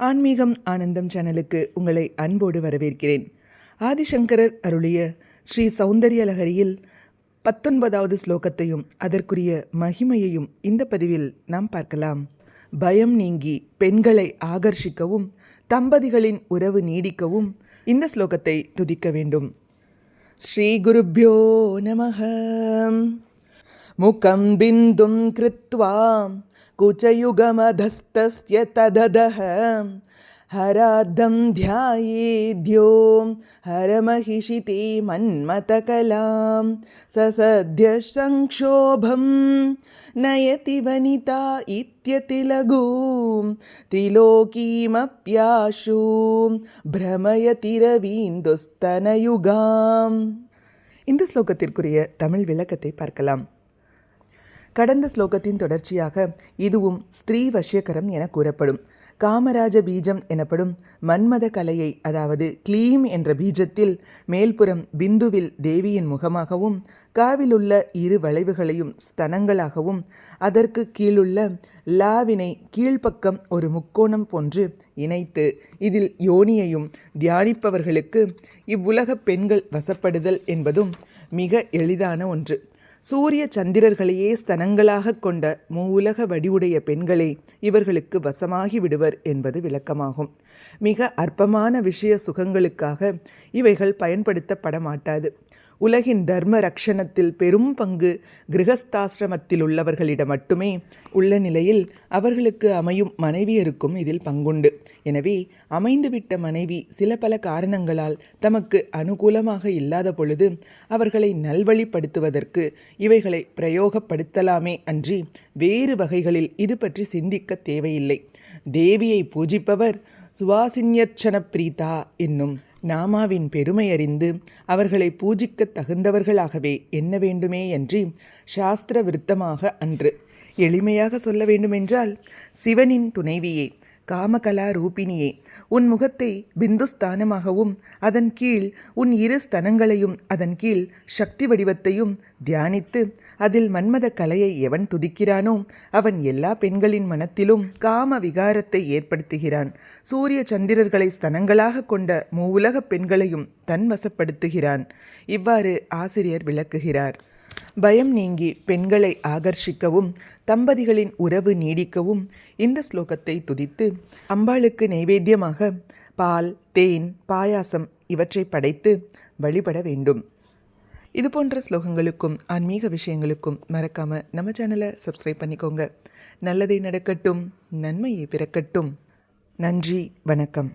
ஆன்மீகம் ஆனந்தம் சேனலுக்கு உங்களை அன்போடு வரவேற்கிறேன். ஆதிசங்கரர் அருளிய ஸ்ரீ சௌந்தர்யலகரியில் பத்தொன்பதாவது ஸ்லோகத்தையும் அதற்குரிய மகிமையையும் இந்த பதிவில் நாம் பார்க்கலாம். பயம் நீங்கி பெண்களை ஆகர்ஷிக்கவும் தம்பதிகளின் உறவு நீடிக்கவும் இந்த ஸ்லோகத்தை துதிக்க வேண்டும். ஸ்ரீ குருப்யோ நம முகம் பிந்தும் கிருத்வாம். कुचयुगमधस्तस्य तदधः हराद्धं ध्यायेद्यो हरमहिषिते मन्मथकलां ससद्य संक्षोभं नयति वनिता इत्यतिलघूं त्रिलोकीमप्याशु भ्रमयति रवीन्दुस्तनयुगाम् இந்த ஸ்லோகத்திற்குரிய தமிழ் விளக்கத்தை பார்க்கலாம் கடந்த ஸ்லோகத்தின் தொடர்ச்சியாக இதுவும் ஸ்திரீ வஷ்யகரம் என கூறப்படும். காமராஜ பீஜம் எனப்படும் மன்மத கலையை அதாவது கிளீம் என்ற பீஜத்தில் மேல்புறம் பிந்துவில் தேவியின் முகமாகவும் காவிலுள்ள இரு வளைவுகளையும் ஸ்தனங்களாகவும் அதற்கு கீழுள்ள லாவினை கீழ்ப்பக்கம் ஒரு முக்கோணம் போன்று இணைத்து இதில் யோனியையும் தியானிப்பவர்களுக்கு இவ்வுலக பெண்கள் வசப்படுதல் என்பதும் மிக எளிதான ஒன்று. சூரிய சந்திரர்களையே ஸ்தனங்களாக கொண்ட மூலக வடிவுடைய பெண்களே இவர்களுக்கு வசமாகி விடுவர் என்பது விளக்கமாகும். மிக அற்பமான விஷய சுகங்களுக்காக இவைகள் பயன்படுத்தப்பட மாட்டாது உலகின் தர்ம ரக்ஷணத்தில் பெரும் பங்கு கிரகஸ்தாசிரமத்தில் உள்ளவர்களிடம் மட்டுமே உள்ள நிலையில் அவர்களுக்கு அமையும் மனைவியருக்கும் இதில் பங்குண்டு. எனவே அமைந்துவிட்ட மனைவி சில பல காரணங்களால் தமக்கு அனுகூலமாக இல்லாத பொழுது அவர்களை நல்வழிப்படுத்துவதற்கு இவைகளை பிரயோகப்படுத்தலாமே அன்றி வேறு வகைகளில் இது பற்றி சிந்திக்க தேவையில்லை. தேவியை பூஜிப்பவர் சுவாசின்யச்சன பிரீதா என்னும் நாமாவின் பெருமை அறிந்து அவர்களை பூஜிக்க தகுந்தவர்களாகவே எண்ண வேண்டுமே என்று சாஸ்திர விருத்தமாக அன்று. எளிமையாக சொல்ல வேண்டுமென்றால் சிவனின் துணைவியே காமகலா ரூபிணியே உன் முகத்தை பிந்துஸ்தானமாகவும் அதன் கீழ் உன் இரு ஸ்தனங்களையும் அதன் கீழ் சக்தி வடிவத்தையும் தியானித்து அதில் மன்மத கலையை எவன் துதிக்கிறானோ அவன் எல்லா பெண்களின் மனத்திலும் காம விகாரத்தை ஏற்படுத்துகிறான். சூரிய சந்திரர்களை ஸ்தனங்களாக கொண்ட மூவுலக பெண்களையும் தன் வசப்படுத்துகிறான். இவ்வாறு ஆசிரியர் விளக்குகிறார். பயம் நீங்கி பெண்களை ஆகர்ஷிக்கவும் தம்பதிகளின் உறவு நீடிக்கவும் இந்த ஸ்லோகத்தை துதித்து அம்பாளுக்கு நைவேத்தியமாக பால் தேன் பாயாசம் இவற்றை படைத்து வழிபட வேண்டும். இது போன்ற ஸ்லோகங்களுக்கும் ஆன்மீக விஷயங்களுக்கும் மறக்காமல் நம்ம சேனலை சப்ஸ்கிரைப் பண்ணிக்கோங்க. நல்லதே நடக்கட்டும் நன்மையை பிறக்கட்டும். நன்றி வணக்கம்.